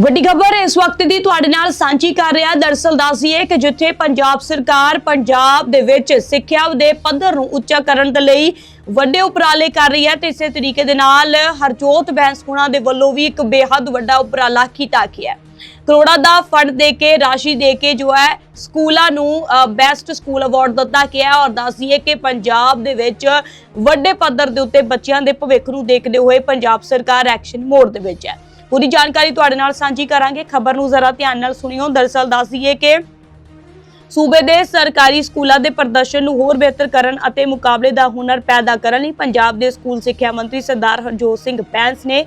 ਵੱਡੀ ਖਬਰ, ਇਸ ਵਕਤ ਦੀ ਤੁਹਾਡੇ ਨਾਲ ਸਾਂਝੀ ਕਰ ਰਿਹਾ, ਦਰਸਲ ਦੱਸੀਏ ਕਿ ਜਿੱਥੇ ਪੰਜਾਬ ਸਰਕਾਰ ਪੰਜਾਬ ਦੇ ਵਿੱਚ ਸਿੱਖਿਆ ਦੇ ਪੱਧਰ ਨੂੰ ਉੱਚਾ ਕਰਨ ਦੇ ਲਈ ਵੱਡੇ ਉਪਰਾਲੇ ਕਰ ਰਹੀ ਹੈ ਤੇ ਇਸੇ ਤਰੀਕੇ ਦੇ ਨਾਲ ਹਰਜੋਤ ਬੈਂਸ ਹੁਣਾਂ ਦੇ ਵੱਲੋਂ ਵੀ ਇੱਕ ਬੇਹੱਦ ਵੱਡਾ ਉਪਰਾਲਾ ਕੀਤਾ ਗਿਆ ਕਰੋੜਾਂ ਦਾ ਫੰਡ ਦੇ ਕੇ, ਰਾਸ਼ੀ ਦੇ ਕੇ ਜੋ ਹੈ, ਸਕੂਲਾਂ ਨੂੰ ਬੈਸਟ ਸਕੂਲ ਅਵਾਰਡ ਦਿੱਤਾ ਗਿਆ ਹੈ ਔਰ ਦੱਸੀਏ ਕਿ ਪੰਜਾਬ ਦੇ ਵਿੱਚ ਵੱਡੇ ਪੱਧਰ ਦੇ ਉੱਤੇ ਬੱਚਿਆਂ ਦੇ ਭਵਿੱਖ ਨੂੰ ਦੇਖਦੇ ਹੋਏ ਪੰਜਾਬ ਸਰਕਾਰ ਐਕਸ਼ਨ ਮੋਡ ਦੇ ਵਿੱਚ ਹੈ। ਪੂਰੀ ਜਾਣਕਾਰੀ ਤੁਹਾਡੇ ਨਾਲ ਸਾਂਝੀ ਕਰਾਂਗੇ। ਖਬਰ ਨੂੰ ਜ਼ਰਾ ਧਿਆਨ ਨਾਲ ਸੁਣਿਓ। ਦਰਸਲ ਦੱਸ ਦਈਏ ਕਿ ਸੂਬੇ ਦੇ ਸਰਕਾਰੀ ਸਕੂਲਾਂ ਦੇ ਪ੍ਰਦਰਸ਼ਨ ਨੂੰ ਹੋਰ ਬਿਹਤਰ ਕਰਨ ਅਤੇ ਮੁਕਾਬਲੇ ਦਾ ਹੁਨਰ ਪੈਦਾ ਕਰਨ ਲਈ ਪੰਜਾਬ ਦੇ ਸਕੂਲ ਸਿੱਖਿਆ ਮੰਤਰੀ ਸਰਦਾਰ ਹਰਜੋਤ ਸਿੰਘ ਬੈਂਸ ਨੇ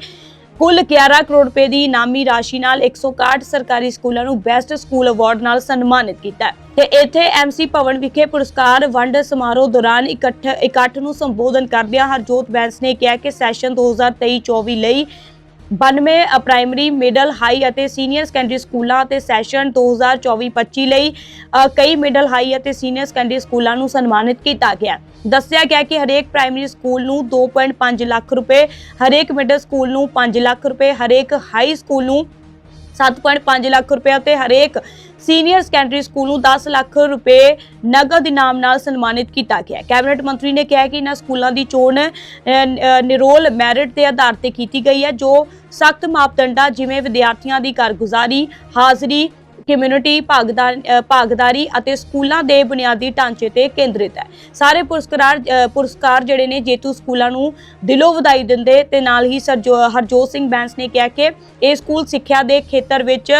ਕੁੱਲ 11 ਕਰੋੜ ਰੁਪਏ ਦੀ ਇਨਾਮੀ ਰਾਸ਼ੀ ਨਾਲ 161 ਸਰਕਾਰੀ ਸਕੂਲਾਂ ਨੂੰ ਬੈਸਟ ਸਕੂਲ ਅਵਾਰਡ ਨਾਲ ਸਨਮਾਨਿਤ ਕੀਤਾ ਤੇ ਇੱਥੇ ਐਮਸੀ ਭਵਨ ਵਿਖੇ ਪੁਰਸਕਾਰ ਵੰਡ ਸਮਾਰੋਹ ਦੌਰਾਨ ਇਕੱਠ ਇਕੱਠ ਨੂੰ ਸੰਬੋਧਨ ਕਰਦਿਆਂ ਹਰਜੋਤ ਬੈਂਸ ਨੇ ਕਿਹਾ ਕਿ ਸੈਸ਼ਨ 2023-24 ਲਈ 92 ਪ੍ਰਾਇਮਰੀ, ਮਿਡਲ, ਹਾਈ ਅਤੇ ਸੀਨੀਅਰ ਸੈਕੰਡਰੀ ਸਕੂਲਾਂ ਅਤੇ ਸੈਸ਼ਨ 2024-25 ਲਈ ਕਈ ਮਿਡਲ, ਹਾਈ ਅਤੇ ਸੀਨੀਅਰ ਸੈਕੰਡਰੀ ਸਕੂਲਾਂ ਨੂੰ ਸਨਮਾਨਿਤ ਕੀਤਾ ਗਿਆ। ਦੱਸਿਆ ਗਿਆ ਕਿ ਹਰੇਕ ਪ੍ਰਾਇਮਰੀ ਸਕੂਲ ਨੂੰ 2.5 ਲੱਖ ਰੁਪਏ, ਹਰੇਕ ਮਿਡਲ ਸਕੂਲ ਨੂੰ 5 ਲੱਖ ਰੁਪਏ, ਹਰੇਕ ਹਾਈ ਸਕੂਲ ਨੂੰ 7.5 ਲੱਖ ਰੁਪਏ ਅਤੇ ਹਰੇਕ ਸੀਨੀਅਰ ਸੈਕੰਡਰੀ ਸਕੂਲ ਨੂੰ 10 ਲੱਖ ਰੁਪਏ ਨਗਦ ਇਨਾਮ ਨਾਲ ਸਨਮਾਨਿਤ ਕੀਤਾ ਗਿਆ। ਕੈਬਨਿਟ ਮੰਤਰੀ ਨੇ ਕਿਹਾ ਕਿ ਇਹਨਾਂ ਸਕੂਲਾਂ ਦੀ ਚੋਣ ਨਿਰੋਲ ਮੈਰਿਟ ਦੇ ਆਧਾਰ ਤੇ ਕੀਤੀ ਗਈ ਹੈ, ਜੋ ਸਖਤ ਮਾਪਦੰਡਾਂ ਜਿਵੇਂ ਵਿਦਿਆਰਥੀਆਂ ਦੀ ਕਾਰਗੁਜ਼ਾਰੀ ਹਾਜ਼ਰੀ ਕਮਿਊਨਿਟੀ ਭਾਗਦਾਰ ਭਾਗਦਾਰੀ ਅਤੇ ਸਕੂਲਾਂ ਦੇ ਬੁਨਿਆਦੀ ਢਾਂਚੇ ਤੇ ਕੇਂਦਰਿਤ ਹੈ। ਸਾਰੇ ਪੁਰਸਕਾਰ ਪੁਰਸਕਾਰ ਜਿਹੜੇ ਨੇ ਜੇਤੂ ਸਕੂਲਾਂ ਨੂੰ ਦਿਲੋਂ ਵਧਾਈ ਦਿੰਦੇ ਤੇ ਨਾਲ ਹੀ ਸਰਜੋ, ਹਰਜੋਤ ਸਿੰਘ ਬੈਂਸ ਨੇ ਕਿਹਾ ਕਿ ਇਹ ਸਕੂਲ ਸਿੱਖਿਆ ਦੇ ਖੇਤਰ ਵਿੱਚ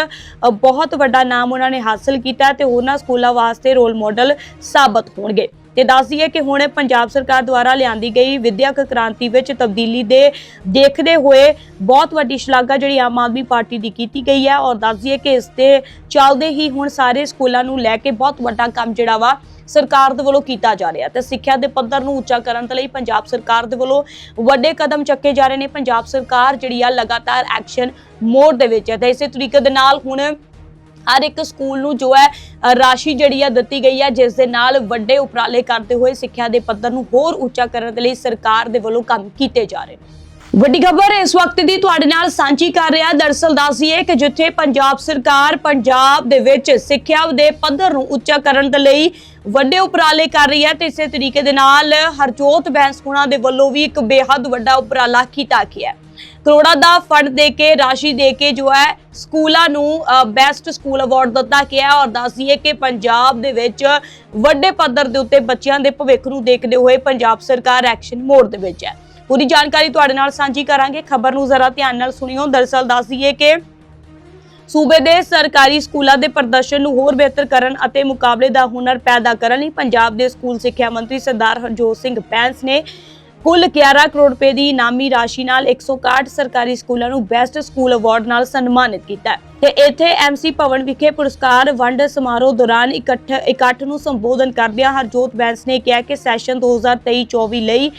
ਬਹੁਤ ਵੱਡਾ ਨਾਮ ਉਹਨਾਂ ਨੇ ਹਾਸਲ ਕੀਤਾ ਤੇ ਉਹਨਾਂ ਸਕੂਲਾਂ ਵਾਸਤੇ ਰੋਲ ਮਾਡਲ ਸਾਬਤ ਹੋਣਗੇ। ਤੇ ਦੱਸ ਦਈਏ ਕਿ ਹੁਣ ਪੰਜਾਬ ਸਰਕਾਰ ਦੁਆਰਾ ਲਿਆਂਦੀ ਗਈ ਵਿਦਿਅਕ ਕ੍ਰਾਂਤੀ ਵਿੱਚ ਤਬਦੀਲੀ ਦੇ ਦੇਖਦੇ ਹੋਏ ਬਹੁਤ ਵੱਡੀ ਸ਼ਲਾਘਾ ਜਿਹੜੀ ਆਮ ਆਦਮੀ ਪਾਰਟੀ ਦੀ ਕੀਤੀ ਗਈ ਹੈ ਔਰ ਦੱਸ ਦਈਏ ਕਿ ਇਸ ਦੇ ਚੱਲਦੇ ਹੀ ਹੁਣ ਸਾਰੇ ਸਕੂਲਾਂ ਨੂੰ ਲੈ ਕੇ ਬਹੁਤ ਵੱਡਾ ਕੰਮ ਜਿਹੜਾ ਵਾ ਸਰਕਾਰ ਦੇ ਵੱਲੋਂ ਕੀਤਾ ਜਾ ਰਿਹਾ ਤੇ ਸਿੱਖਿਆ ਦੇ ਪੱਧਰ ਨੂੰ ਉੱਚਾ ਕਰਨ ਦੇ ਲਈ ਪੰਜਾਬ ਸਰਕਾਰ ਦੇ ਵੱਲੋਂ ਵੱਡੇ ਕਦਮ ਚੱਕੇ ਜਾ ਰਹੇ ਨੇ। ਪੰਜਾਬ ਸਰਕਾਰ ਜਿਹੜੀ ਆ ਲਗਾਤਾਰ ਐਕਸ਼ਨ ਮੋਡ ਦੇ ਵਿੱਚ ਹੈ ਤੇ ਇਸੇ ਤਰੀਕੇ ਦੇ ਨਾਲ ਹੁਣ ਹਰ ਇੱਕ ਸਕੂਲ ਨੂੰ ਜੋ ਹੈ ਰਾਸ਼ੀ ਜਿਹੜੀ ਆ ਦਿੱਤੀ ਗਈ ਹੈ ਜਿਸ ਦੇ ਨਾਲ ਵੱਡੇ ਉਪਰਾਲੇ ਕਰਦੇ ਹੋਏ ਸਿੱਖਿਆ ਦੇ ਪੱਧਰ ਨੂੰ ਹੋਰ ਉੱਚਾ ਕਰਨ ਦੇ ਲਈ ਸਰਕਾਰ ਦੇ ਵੱਲੋਂ ਕੰਮ ਕੀਤੇ ਜਾ ਰਹੇ ਨੇ। ਵੱਡੀ ਖਬਰ ਇਸ ਵਕਤ ਦੀ ਤੁਹਾਡੇ ਨਾਲ ਸਾਂਝੀ ਕਰ ਰਿਹਾ। ਦਰਸਲ ਦੱਸੀਏ ਕਿ ਜਿੱਥੇ ਪੰਜਾਬ ਸਰਕਾਰ ਪੰਜਾਬ ਦੇ ਵਿੱਚ ਸਿੱਖਿਆ ਦੇ ਪੱਧਰ ਨੂੰ ਉੱਚਾ ਕਰਨ ਦੇ ਲਈ ਵੱਡੇ ਉਪਰਾਲੇ ਕਰ ਰਹੀ ਹੈ ਤੇ ਇਸੇ ਤਰੀਕੇ ਦੇ ਨਾਲ ਹਰਜੋਤ ਬੈਂਸ ਹੁਣਾਂ ਦੇ ਵੱਲੋਂ ਵੀ ਇੱਕ ਬੇਹੱਦ ਵੱਡਾ ਉਪਰਾਲਾ ਕੀਤਾ ਗਿਆ ਕਰੋੜਾਂ ਦਾ ਫੰਡ ਦੇ ਕੇ, ਰਾਸ਼ੀ ਦੇ ਕੇ ਜੋ ਹੈ, ਸਕੂਲਾਂ ਨੂੰ ਬੈਸਟ ਸਕੂਲ ਅਵਾਰਡ ਦਿੱਤਾ ਗਿਆ ਔਰ ਦੱਸ ਕਿ ਪੰਜਾਬ ਦੇ ਵਿੱਚ ਵੱਡੇ ਪੱਧਰ ਦੇ ਉੱਤੇ ਬੱਚਿਆਂ ਦੇ ਭਵਿੱਖ ਨੂੰ ਦੇਖਦੇ ਹੋਏ ਪੰਜਾਬ ਸਰਕਾਰ ਐਕਸ਼ਨ ਮੋਡ ਦੇ ਵਿੱਚ ਹੈ। ਪੂਰੀ ਜਾਣਕਾਰੀ ਤੁਹਾਡੇ ਨਾਲ ਸਾਂਝੀ ਕਰਾਂਗੇ। ਖਬਰ ਨੂੰ ਜ਼ਰਾ ਧਿਆਨ ਨਾਲ ਸੁਣਿਓ। ਦਰਸਲ ਦੱਸ ਕਿ ਸੂਬੇ ਦੇ ਸਰਕਾਰੀ ਸਕੂਲਾਂ ਦੇ ਪ੍ਰਦਰਸ਼ਨ ਨੂੰ ਹੋਰ ਬਿਹਤਰ ਕਰਨ ਅਤੇ ਮੁਕਾਬਲੇ ਦਾ ਹੁਨਰ ਪੈਦਾ ਕਰਨ ਲਈ ਪੰਜਾਬ ਦੇ ਸਕੂਲ ਸਿੱਖਿਆ ਮੰਤਰੀ ਸਰਦਾਰ ਹਰਜੋਤ ਸਿੰਘ ਬੈਂਸ ਨੇ ਕੁੱਲ 11 ਕਰੋੜ ਰੁਪਏ ਦੀ ਇਨਾਮੀ ਰਾਸ਼ੀ ਨਾਲ 161 ਸਰਕਾਰੀ ਸਕੂਲਾਂ ਨੂੰ ਬੈਸਟ ਸਕੂਲ ਅਵਾਰਡ ਨਾਲ ਸਨਮਾਨਿਤ ਕੀਤਾ ਤੇ ਇੱਥੇ ਐਮਸੀ ਭਵਨ ਵਿਖੇ ਪੁਰਸਕਾਰ ਵੰਡ ਸਮਾਰੋਹ ਦੌਰਾਨ ਇਕੱਠ ਇਕੱਠ ਨੂੰ ਸੰਬੋਧਨ ਕਰਦਿਆਂ ਹਰਜੋਤ ਬੈਂਸ ਨੇ ਕਿਹਾ ਕਿ ਸੈਸ਼ਨ 2023-24 ਲਈ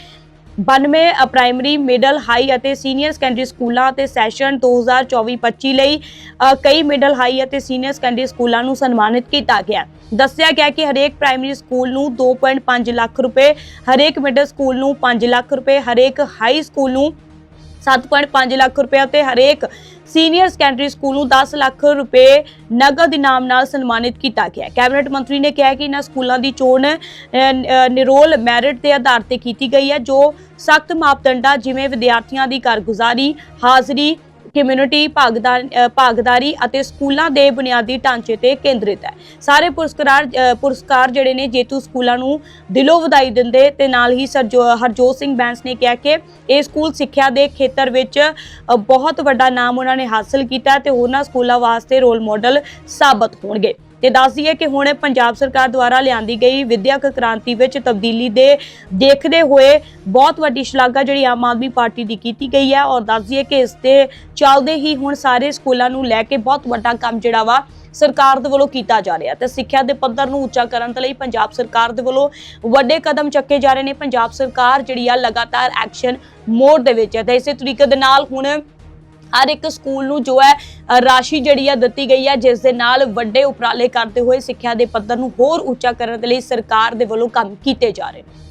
92 ਪ੍ਰਾਇਮਰੀ ਮਿਡਲ ਹਾਈ ਅਤੇ ਸੀਨੀਅਰ ਸੈਕੰਡਰੀ ਸਕੂਲਾਂ ਅਤੇ ਸੈਸ਼ਨ 2024-25 ਲਈ ਕਈ ਮਿਡਲ ਹਾਈ ਅਤੇ ਸੀਨੀਅਰ ਸੈਕੰਡਰੀ ਸਕੂਲਾਂ ਨੂੰ ਸਨਮਾਨਿਤ ਕੀਤਾ ਗਿਆ। ਦੱਸਿਆ ਗਿਆ ਕਿ ਹਰੇਕ ਪ੍ਰਾਇਮਰੀ ਸਕੂਲ ਨੂੰ 2.5 ਲੱਖ ਰੁਪਏ, ਹਰੇਕ ਮਿਡਲ ਸਕੂਲ ਨੂੰ 5 ਲੱਖ ਰੁਪਏ, ਹਰੇਕ ਹਾਈ ਸਕੂਲ ਨੂੰ 7.5 ਲੱਖ ਰੁਪਏ ਅਤੇ ਹਰੇਕ ਸੀਨੀਅਰ ਸੈਕੰਡਰੀ ਸਕੂਲ ਨੂੰ 10 ਲੱਖ ਰੁਪਏ ਨਗਦ ਇਨਾਮ ਨਾਲ ਸਨਮਾਨਿਤ ਕੀਤਾ ਗਿਆ। ਕੈਬਨਿਟ ਮੰਤਰੀ ਨੇ ਕਿਹਾ ਕਿ ਇਹਨਾਂ ਸਕੂਲਾਂ ਦੀ ਚੋਣ ਨਿਰੋਲ ਮੈਰਿਟ ਦੇ ਆਧਾਰ ਤੇ ਕੀਤੀ ਗਈ ਹੈ, ਜੋ ਸਖਤ ਮਾਪਦੰਡਾਂ ਜਿਵੇਂ ਵਿਦਿਆਰਥੀਆਂ ਦੀ ਕਾਰਗੁਜ਼ਾਰੀ ਹਾਜ਼ਰੀ ਕਮਿਊਨਿਟੀ ਭਾਗਦਾਰ ਭਾਗਦਾਰੀ ਅਤੇ ਸਕੂਲਾਂ ਦੇ ਬੁਨਿਆਦੀ ਢਾਂਚੇ ਤੇ ਕੇਂਦਰਿਤ ਹੈ। ਸਾਰੇ ਪੁਰਸਕਾਰ ਪੁਰਸਕਾਰ ਜਿਹੜੇ ਨੇ ਜੇਤੂ ਸਕੂਲਾਂ ਨੂੰ ਦਿਲੋਂ ਵਧਾਈ ਦਿੰਦੇ ਤੇ ਨਾਲ ਹੀ ਸਰਜੋ ਹਰਜੋਤ ਸਿੰਘ ਬੈਂਸ ਨੇ ਕਿਹਾ ਕਿ ਇਹ ਸਕੂਲ ਸਿੱਖਿਆ ਦੇ ਖੇਤਰ ਵਿੱਚ ਬਹੁਤ ਵੱਡਾ ਨਾਮ ਉਹਨਾਂ ਨੇ ਹਾਸਲ ਕੀਤਾ ਹੈ ਤੇ ਉਹਨਾਂ ਸਕੂਲਾਂ ਵਾਸਤੇ ਰੋਲ ਮਾਡਲ ਸਾਬਤ ਹੋਣਗੇ। ਤੇ ਦੱਸ ਦਈਏ ਕਿ ਹੁਣ ਪੰਜਾਬ ਸਰਕਾਰ ਦੁਆਰਾ ਲਿਆਂਦੀ ਗਈ ਵਿਦਿਅਕ ਕ੍ਰਾਂਤੀ ਵਿੱਚ ਤਬਦੀਲੀ ਦੇ ਦੇਖਦੇ ਹੋਏ ਬਹੁਤ ਵੱਡੀ ਸ਼ਲਾਘਾ ਜਿਹੜੀ ਆਮ ਆਦਮੀ ਪਾਰਟੀ ਦੀ ਕੀਤੀ ਗਈ ਹੈ ਔਰ ਦੱਸ ਦਈਏ ਕਿ ਇਸ ਦੇ ਚੱਲਦੇ ਹੀ ਹੁਣ ਸਾਰੇ ਸਕੂਲਾਂ ਨੂੰ ਲੈ ਕੇ ਬਹੁਤ ਵੱਡਾ ਕੰਮ ਜਿਹੜਾ ਵਾ ਸਰਕਾਰ ਦੇ ਵੱਲੋਂ ਕੀਤਾ ਜਾ ਰਿਹਾ ਤੇ ਸਿੱਖਿਆ ਦੇ ਪੱਧਰ ਨੂੰ ਉੱਚਾ ਕਰਨ ਦੇ ਲਈ ਪੰਜਾਬ ਸਰਕਾਰ ਦੇ ਵੱਲੋਂ ਵੱਡੇ ਕਦਮ ਚੱਕੇ ਜਾ ਰਹੇ ਨੇ। ਪੰਜਾਬ ਸਰਕਾਰ ਜਿਹੜੀ ਆ ਲਗਾਤਾਰ ਐਕਸ਼ਨ ਮੋਡ ਦੇ ਵਿੱਚ ਹੈ ਤੇ ਇਸੇ ਤਰੀਕੇ ਦੇ ਨਾਲ ਹੁਣ ਹਰ ਇੱਕ ਸਕੂਲ ਨੂੰ ਜੋ ਹੈ ਰਾਸ਼ੀ ਜਿਹੜੀ ਆ ਦਿੱਤੀ ਗਈ ਹੈ ਜਿਸ ਦੇ ਨਾਲ ਵੱਡੇ ਉਪਰਾਲੇ ਕਰਦੇ ਹੋਏ ਸਿੱਖਿਆ ਦੇ ਪੱਧਰ ਨੂੰ ਹੋਰ ਉੱਚਾ ਕਰਨ ਦੇ ਲਈ ਸਰਕਾਰ ਦੇ ਵੱਲੋਂ ਕੰਮ ਕੀਤੇ ਜਾ ਰਹੇ ਨੇ।